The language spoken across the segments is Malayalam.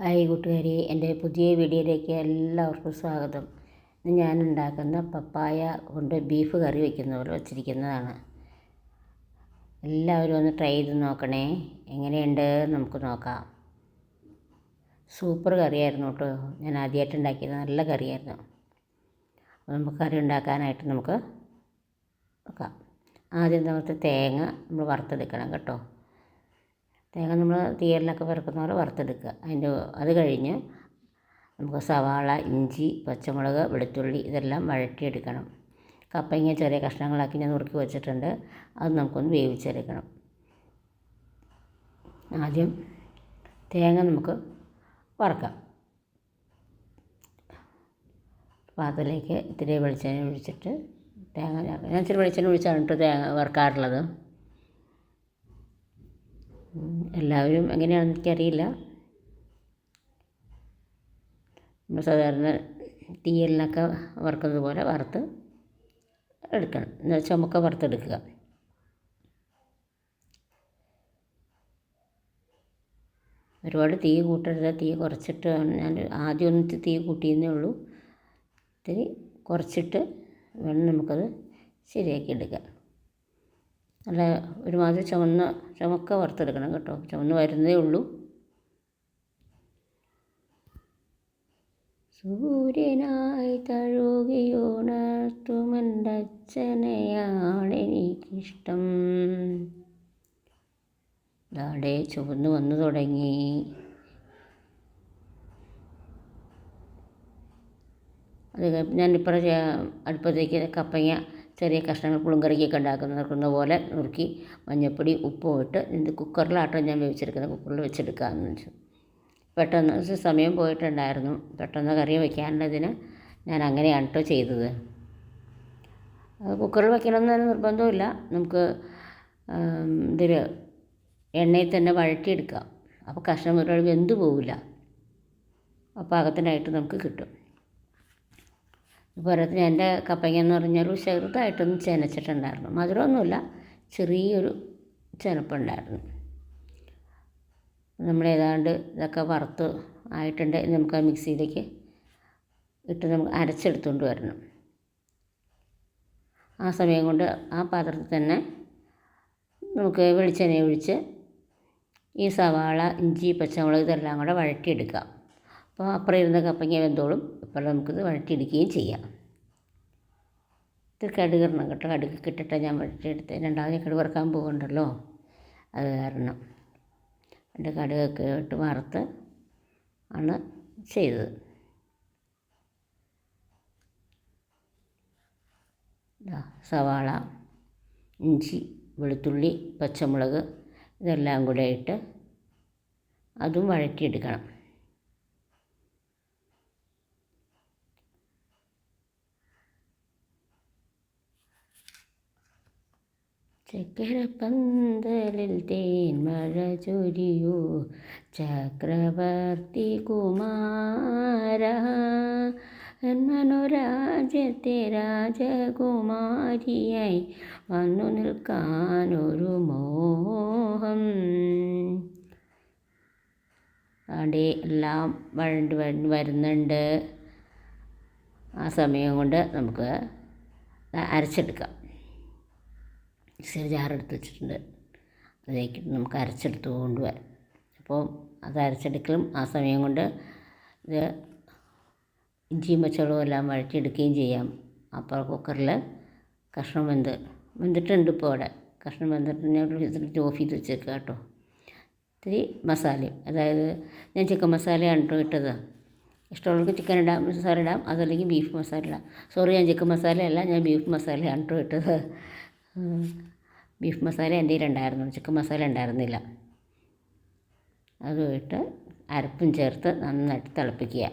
ഹായ് കൂട്ടുകാരി എന്റെ പുതിയ വീഡിയോയിലേക്ക് എല്ലാവർക്കും സ്വാഗതം. ഇന്ന് ഞാൻ ഉണ്ടാക്കുന്ന പപ്പായ കൊണ്ട് ബീഫ് കറി വയ്ക്കുന്ന പോലെ വച്ചിരിക്കുന്നതാണ്. എല്ലാവരും ഒന്ന് ട്രൈ ചെയ്ത് നോക്കണേ. എങ്ങനെയുണ്ട് നമുക്ക് നോക്കാം. സൂപ്പർ കറിയായിരുന്നു കേട്ടോ. ഞാൻ ആദ്യമായിട്ട് ഉണ്ടാക്കിയത്. നല്ല കറിയായിരുന്നു. നമുക്ക് കറി ഉണ്ടാക്കാനായിട്ട് നമുക്ക് നോക്കാം. ആദ്യം നമുക്ക് തേങ്ങ നമ്മൾ വറുത്തെടുക്കണം കേട്ടോ. തേങ്ങ നമ്മൾ തീയലിനൊക്കെ വറുക്കുന്ന പോലെ വറുത്തെടുക്കുക. അതിന്റെ അത് കഴിഞ്ഞ് നമുക്ക് സവാള ഇഞ്ചി പച്ചമുളക് വെളുത്തുള്ളി ഇതെല്ലാം വഴറ്റിയെടുക്കണം. കപ്പങ്ങ ചെറിയ കഷ്ണങ്ങളാക്കി ഞാൻ നുറുക്കി വെച്ചിട്ടുണ്ട്. അത് നമുക്കൊന്ന് വേവിച്ചെടുക്കണം. ആദ്യം തേങ്ങ നമുക്ക് വറുക്കാം. പാത്രത്തിലേക്ക് ഇത്തിരി വെളിച്ചെണ്ണ ഒഴിച്ചിട്ട് തേങ്ങ ഞാൻ ഇച്ചിരി വെളിച്ചെണ്ണ ഒഴിച്ചാണ് കേട്ടോ തേങ്ങ വറുക്കാറുള്ളത്. എല്ലാവരും എങ്ങനെയാണെന്ന് എനിക്കറിയില്ല. നമ്മൾ സാധാരണ തീയലിനൊക്കെ വറുക്കുന്നത് പോലെ വറുത്ത് എടുക്കണം. എന്നാൽ ചുമക്ക വറുത്തെടുക്കുക. ഒരുപാട് തീ കൂട്ടരുത്. തീ കുറച്ചിട്ട് ഞാൻ ആദ്യം ഒന്ന് തീ കൂട്ടിയെന്നേ ഉള്ളൂ. ഇത്തിരി കുറച്ചിട്ട് വേണം നമുക്കത് ശരിയാക്കി എടുക്കാം നല്ല ഒരുമാതിരി ചുവന്ന ചുമക്ക വറുത്തെടുക്കണം കേട്ടോ. ചുവന്ന് വരുന്നേ ഉള്ളൂ. സൂര്യനായി തഴുകിയുണർത്തുമെന്റെ അച്ഛനെയാണ് എനിക്കിഷ്ടം ദാടെ ചുവന്ന് വന്നു തുടങ്ങി. അത് ഞാനിപ്പുറം അടുപ്പത്തേക്ക് കപ്പങ്ങ ചെറിയ കഷ്ണങ്ങൾ പുളിങ്കറിക്കൊക്കെ ഉണ്ടാക്കുന്ന പോലെ നുറുക്കി മഞ്ഞൾപ്പൊടി ഉപ്പും ഇട്ട് ഇത് കുക്കറിലാട്ടോ ഞാൻ വേവിച്ചെടുക്കുന്നത്. കുക്കറിൽ വെച്ചെടുക്കാമെന്ന് വെച്ചു. പെട്ടെന്ന് സമയം പോയിട്ടുണ്ടായിരുന്നു. പെട്ടെന്ന് കറി വയ്ക്കാനുള്ളതിന് ഞാൻ അങ്ങനെയാണ് കേട്ടോ ചെയ്തത്. കുക്കറിൽ വയ്ക്കണമെന്ന് നിർബന്ധമില്ല നമുക്ക് ഇതിൽ എണ്ണയിൽ തന്നെ വഴറ്റിയെടുക്കാം. അപ്പോൾ കഷ്ണം ഒരുപാട് വെന്ത് പോവില്ല. പാകത്തിനായിട്ട് നമുക്ക് കിട്ടും. പോരാത്തിന് എന്റെ കപ്പയ്ക്ക എന്ന് പറഞ്ഞാൽ ചെറുതായിട്ടൊന്ന് ചെനച്ചിട്ടുണ്ടായിരുന്നു. മധുരമൊന്നുമില്ല. ചെറിയൊരു ചെനപ്പുണ്ടായിരുന്നു. നമ്മൾ ഏതാണ്ട് ഇതൊക്കെ വറുത്ത് ആയിട്ടുണ്ട്. നമുക്ക് ആ മിക്സിയിലേക്ക് ഇട്ട് നമുക്ക് അരച്ചെടുത്തുകൊണ്ട് വരണം. ആ സമയം കൊണ്ട് ആ പാത്രത്തിൽ തന്നെ നമുക്ക് വെളിച്ചെണ്ണ ഒഴിച്ച് ഈ സവാള ഇഞ്ചി പച്ചമുളക് ഇതെല്ലാം കൂടെ വഴറ്റിയെടുക്കാം. അപ്പോൾ അപ്പുറം ഇരുന്ന കപ്പങ്ങ വെന്തോളും. ഇപ്പോൾ നമുക്കിത് വഴറ്റിയെടുക്കുകയും ചെയ്യാം. ഇത് കടുക് ഇടണം കേട്ടോ. കടുക് കിട്ടിട്ട് ഞാൻ വഴറ്റിയെടുത്ത് രണ്ടാമത് കടുക് വറുക്കാൻ പോകുന്നുണ്ടല്ലോ അത് കാരണം എന്റെ കടുകൊക്കെ ഇട്ട് വറുത്ത് ആണ് ചെയ്തത്. സവാള ഇഞ്ചി വെളുത്തുള്ളി പച്ചമുളക് ഇതെല്ലാം കൂടെ ഇട്ട് അതും വഴറ്റിയെടുക്കണം. ചക്കരപ്പന്തലിൽ തേൻമഴ ചൊരിയോ. ചക്രവർത്തി കുമാര മനോരാജ്യത്തെ രാജകുമാരിയായി വന്നു നിൽക്കാനൊരു മോഹം. അവിടെ എല്ലാം വഴണ്ട് വരുന്നുണ്ട്. ആ സമയം കൊണ്ട് നമുക്ക് അരച്ചെടുക്കാം. മിക്സിയുടെ ജാറെടുത്ത് വെച്ചിട്ടുണ്ട്. അതിലേക്ക് നമുക്ക് അരച്ചെടുത്ത് കൊണ്ടുവരാം അപ്പോൾ അത് അരച്ചെടുക്കലും ആ സമയം കൊണ്ട് ഇത് ഇഞ്ചിയും പച്ചവെള്ളവും എല്ലാം വഴറ്റിയെടുക്കുകയും ചെയ്യാം. അപ്പോൾ കുക്കറിൽ കഷ്ണം വെന്ത് വെന്തിട്ടുണ്ട് ഇപ്പോൾ അവിടെ. കഷ്ണം വെന്തിട്ട് ഞാൻ ഇതിലിട്ട് ഓഫ് ചെയ്ത് വെച്ചേക്കുക കേട്ടോ. ഇത്തിരി മസാലയും അതായത് ഞാൻ ചിക്കൻ മസാലയാണ് കേട്ടോ ഇട്ടത്. ഇഷ്ടമുള്ളവർക്ക് ചിക്കൻ ഇടാം മസാല ഇടാം അതല്ലെങ്കിൽ ബീഫ് മസാല ഇടാം. സോറി ഞാൻ ചിക്കൻ മസാല അല്ല ഞാൻ ബീഫ് മസാലയാണ് കേട്ടോ ഇട്ടത്. ബീഫ് മസാല എന്റെ ഉണ്ടായിരുന്നു. ചിക്കൻ മസാല ഉണ്ടായിരുന്നില്ല. അതും ഇട്ട് അരപ്പും ചേർത്ത് നന്നായിട്ട് തിളപ്പിക്കുക.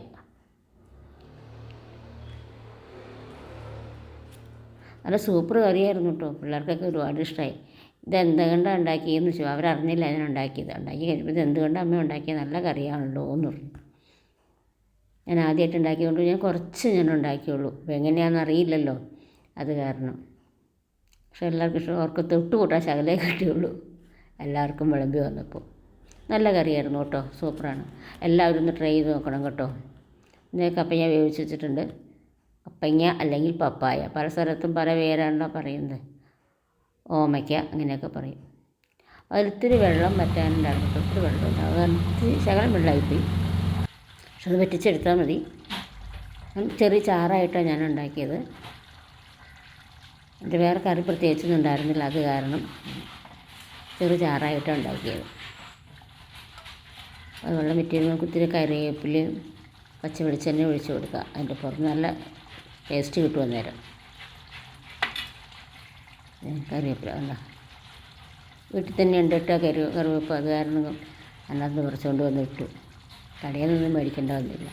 നല്ല സൂപ്പർ കറിയായിരുന്നു കേട്ടോ. പിള്ളേർക്കൊക്കെ ഒരുപാട് ഇഷ്ടമായി ഇത് എന്തുകൊണ്ടാണ് ഉണ്ടാക്കിയെന്ന് വെച്ചു അവരറിഞ്ഞില്ല അതിനുണ്ടാക്കിയത് ഉണ്ടാക്കി കഴിഞ്ഞപ്പോൾ ഇത് എന്തുകൊണ്ടാണ് അമ്മ ഉണ്ടാക്കിയത്? നല്ല കറിയാണല്ലോ എന്ന് പറഞ്ഞു. ഞാൻ ആദ്യമായിട്ട് ഉണ്ടാക്കിയതുകൊണ്ട് ഞാൻ കുറച്ച് ഞാൻ ഉണ്ടാക്കിയുള്ളൂ. എങ്ങനെയാണെന്ന് അറിയില്ലല്ലോ. അത് കാരണം. പക്ഷെ എല്ലാവർക്കും അവർക്ക് തൊട്ട് കൂട്ടാൻ ശകലേ കിട്ടിയുള്ളൂ. എല്ലാവർക്കും വിളമ്പി വന്നപ്പോൾ. നല്ല കറിയായിരുന്നു കേട്ടോ. സൂപ്പറാണ്. എല്ലാവരും ഒന്ന് ട്രൈ ചെയ്ത് നോക്കണം കേട്ടോ. ഇന്നേക്ക് കപ്പയ്യ വേവിച്ച് വെച്ചിട്ടുണ്ട്. കപ്പയ്യ അല്ലെങ്കിൽ പപ്പായ. പല സ്ഥലത്തും പല പേരാണല്ലോ പറയുന്നത്. ഓമയ്ക്ക അങ്ങനെയൊക്കെ പറയും. അതിലിത്തിരി വെള്ളം വറ്റാനുണ്ടായിരുന്നു ഒത്തിരി വെള്ളം ഉണ്ടാവും അത് ഇത്തിരി ശകലം വെള്ളമായിപ്പോയി. പക്ഷെ അത് വറ്റിച്ചെടുത്താൽ മതി. ചെറിയ ചാറായിട്ടാണ് ഞാൻ ഉണ്ടാക്കിയത്. എന്റെ വേറെ കറി പ്രത്യേകിച്ചൊന്നും ഉണ്ടായിരുന്നില്ല. അത് കാരണം ചെറു ചാറായിട്ടാണ് ഉണ്ടാക്കിയത്. അതുപോലെ മെറ്റീരിയൽ നമുക്ക് ഇത്തിരി കറിവേപ്പിലയും പച്ച വെളിച്ചെണ്ണ ഒഴിച്ച് കൊടുക്കുക. അതിന്റെ പുറത്ത് നല്ല ടേസ്റ്റ് കിട്ടും അന്നേരം. കറിവേപ്പില അല്ല. വീട്ടിൽ തന്നെ ഉണ്ട് ഇട്ട കറി കറിവേപ്പ്. അത് കാരണം അതിനകത്ത് കുറച്ചുകൊണ്ട് വന്ന് ഇട്ടു. കടയിൽ നിന്നും മേടിക്കേണ്ട വന്നില്ല.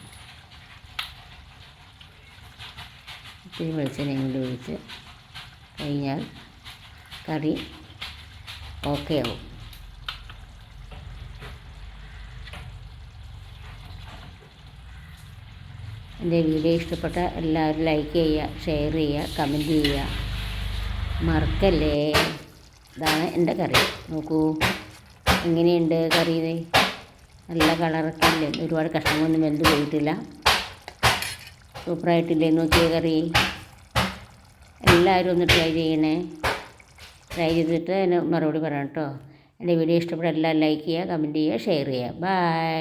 ഇത്തിരി വെളിച്ചെണ്ണയും കൂടി ഒഴിച്ച് കഴിഞ്ഞാൽ കറി ഓക്കെ ആവും. എന്റെ വീഡിയോ ഇഷ്ടപ്പെട്ട എല്ലാവരും ലൈക്ക് ചെയ്യുക ഷെയർ ചെയ്യുക കമന്റ് ചെയ്യുക. മറക്കല്ലേ? ഇതാണ് എന്റെ കറി. നോക്കൂ എങ്ങനെയുണ്ട് കറി നല്ല കളറൊക്കെ ഇല്ലേ? ഒരുപാട് കഷ്ണങ്ങളൊന്നും വെന്ത് പോയിട്ടില്ല. സൂപ്പറായിട്ടില്ലേ നോക്കിയ കറി. എല്ലാവരും ഒന്ന് ട്രൈ ചെയ്യണേ. ട്രൈ ചെയ്തിട്ട് എന്നെ മറുപടി പറയണം കേട്ടോ എന്റെ വീഡിയോ ഇഷ്ടപ്പെട്ട എല്ലാം ലൈക്ക് ചെയ്യുക കമന്റ് ചെയ്യുക ഷെയർ ചെയ്യുക. ബൈ